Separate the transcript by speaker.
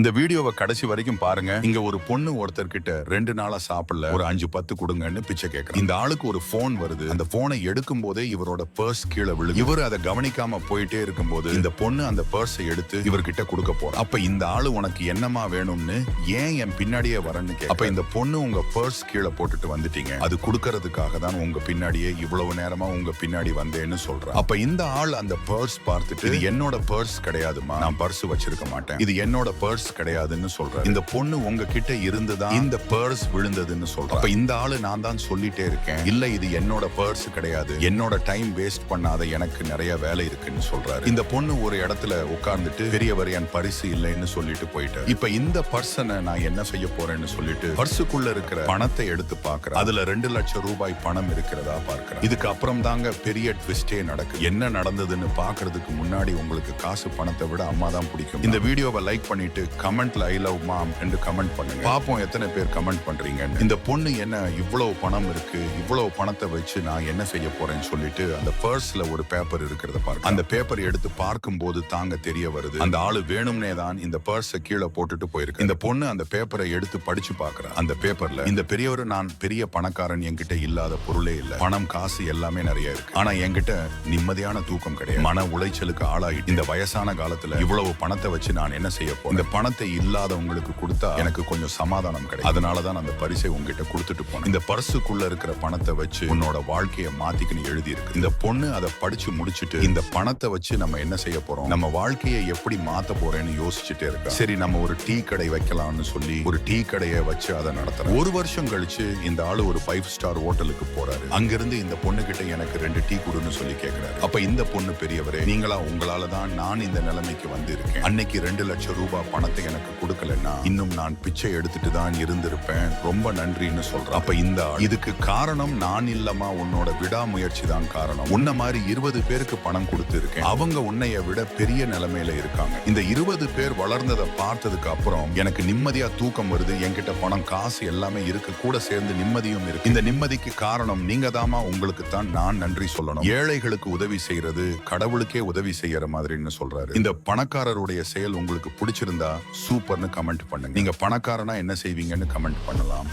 Speaker 1: இந்த வீடியோவை கடைசி வரைக்கும் பாருங்க. இங்க ஒரு பொண்ணு ஒருத்தர் கிட்ட ரெண்டு நாளா சாப்பிடல ஒரு அஞ்சு பத்து கொடுங்கன்னு பிச்சை கேட்கறேன் இந்த ஆளுக்கு ஒரு போன் வருது. அந்த போனை எடுக்கும் போதே இவரோட பர்ஸ் கீழே விழுது. இவர் அதை கவனிக்காம போயிட்டே இருக்கும்போது இந்த பொண்ணு அந்த பர்ஸை எடுத்து இவர்கிட்ட கொடுக்க போறா. அப்ப இந்த ஆளு உனக்கு என்னமா வேணும்னு ஏன் என் பின்னாடியே வரன்னு கேட்க அப்ப இந்த பொண்ணு உங்க பர்ஸ் கீழே போட்டுட்டு வந்துட்டீங்க. அது கொடுக்கறதுக்காக தான் உங்க பின்னாடியே இவ்வளவு நேரமா உங்க பின்னாடி வந்தேன்னு சொல்றேன் அப்ப இந்த ஆள் அந்த பர்ஸ் பார்த்துட்டு இது என்னோட பர்ஸ் கிடையாதுமா நான் பர்ஸ் வச்சிருக்க மாட்டேன். இது என்னோட பர்ஸ் கிடையாதுன்னு சொல்றாரு. இந்த பொண்ணு உங்ககிட்ட இருந்துதான் இந்த பர்ஸ் விழுந்ததுன்னு சொல்றேன் அப்ப இந்த ஆளு நான் தான் சொல்லிட்டே இருக்கேன். இல்ல இது என்னோட பர்ஸ் கிடையாது. என்னோட டைம் வேஸ்ட் பண்ணாத எனக்கு நிறைய வேலை இருக்குன்னு சொல்றாரு. இந்த பொண்ணு ஒரு இடத்துல உட்கார்ந்துட்டு பெரியவர் என் பரிசு இல்லைன்னு சொல்லிட்டு போயிட்டு இப்ப இந்த பர்சனை நான் என்ன செய்ய போறேன்னு சொல்லிட்டு பர்சுக்குள்ள இருக்கிற பணத்தை எடுத்து பாக்குறேன் அதுல ரெண்டு லட்சம் ரூபாய் பணம் இருக்கிறதா பார்க்கிறேன் இதுக்கு அப்புறம் தாங்க பெரிய ட்விஸ்டே நடக்கு என்ன நடந்ததுன்னு பாக்குறதுக்கு முன்னாடி உங்களுக்கு காசு பணத்தை விட அம்மா தான் பிடிக்கும். இந்த வீடியோவை லைக் பண்ணிட்டு கமெண்ட்ல ஐ லவ் மாம் என்று கமெண்ட் பண்ணுங்க. பாப்போம் எத்தனை பேர் கமெண்ட் பண்றீங்க இந்த பொண்ணு என்ன இவ்வளவு பணம் இருக்கு இவ்வளவு பணத்தை வச்சு நான் என்ன செய்ய போறேன்னு சொல்லிட்டு அந்த பர்ஸ்ல ஒரு பேப்பர் இருக்கிறத பாருங்க அந்த பேப்பர் எடுத்து பார்க்கும்போது தாங்க தெரிய வருது. அந்த ஆளு வேணும்னே தான் இந்த பர்ஸை கீழே போட்டுட்டு போயிருக்கு இந்த பொண்ணு அந்த பேப்பரை எடுத்து படிச்சு பாக்குற அந்த பேப்பர்ல இந்த பெரியவர் நான் பெரிய பணக்காரன் என்கிட்ட இல்லாத பொருளே இல்ல. பணம் காசு எல்லாமே நிறைய இருக்கு. ஆனா என்கிட்ட நிம்மதியான தூக்கம் கிடையாது. மன உளைச்சலுக்கு ஆளாயிட்டு இந்த வயசான காலத்துல இவ்வளவு பணத்தை வச்சு நான் என்ன செய்ய போறேன்? இந்த பணத்தை இல்லாதவங்களுக்கு கொடுத்தா எனக்கு கொஞ்சம் சமாதானம் கிடைக்கும். அதனாலதான் அந்த பரிசை உங்ககிட்ட கொடுத்துட்டு போனேன். இந்த பர்சுக்குள்ள இருக்கிற பணத்தை வச்சு உன்னோட வாழ்க்கையை மாத்திக்கணும் எழுதி இருக்கு இந்த பொண்ணு அதை படிச்சு முடிச்சிட்டு இந்த பணத்தை வச்சு நம்ம என்ன செய்ய போறோம்? நம்ம வாழ்க்கையை எப்படி மாத்த போறேன்னு யோசிச்சுட்டே இருக்கா? சரி நம்ம ஒரு டீ கடை வைக்கலாம்னு சொல்லி ஒரு டீ கடையை வச்சு அதை நடத்துறோம் ஒரு வருஷம் கழிச்சு இந்த ஆளு ஒரு ஃபைவ் ஸ்டார் ஹோட்டலுக்கு போறாரு. அங்கிருந்து இந்த பொண்ணு கிட்ட எனக்கு ரெண்டு டீ கொடுன்னு சொல்லி கேக்குறாரு. அப்ப இந்த பொண்ணு பெரியவரே நீங்களா உங்களால தான் நான் இந்த நிலைமைக்கு வந்திருக்கேன். அன்னைக்கு ரெண்டு லட்சம் ரூபாய் பணத்தை எனக்கு கொடுக்கலன்னா இன்னும் நான் பிச்சை எடுத்துட்டு தான் இருந்திருப்பேன். ரொம்ப நன்றின்னு சொல்றேன். அப்ப இந்த இதுக்கு காரணம் நான் இல்லமா உன்னோட விடாமுயற்சி தான் காரணம். உன்ன மாதிரி இருபது பேருக்கு பணம் கொடுத்து இருக்கேன் அவங்க உன்னைய விட பெரிய நிலைமையில இருக்காங்க. இந்த இருபது பேர் வளர்ந்ததை பார்த்ததுக்கு அப்புறம் எனக்கு நிம்மதியா தூக்கம் வருது. என்கிட்ட பணம் காசு எல்லாமே இருக்கு. கூட சேர்ந்து நிம்மதியும் இருக்கு. இந்த நிம்மதிக்கு காரணம் நீங்க தாமா உங்களுக்கு தான் நான் நன்றி சொல்லணும். ஏழைகளுக்கு உதவி செய்யறது கடவுளுக்கே உதவி செய்யற மாதிரின்னு சொல்றாரு. இந்த பணக்காரருடைய செயல் உங்களுக்கு பிடிச்சிருந்தா சூப்பர்னு கமெண்ட் பண்ணுங்க. நீங்க பணக்காரனா என்ன செய்வீங்கன்னு கமெண்ட் பண்ணலாம்.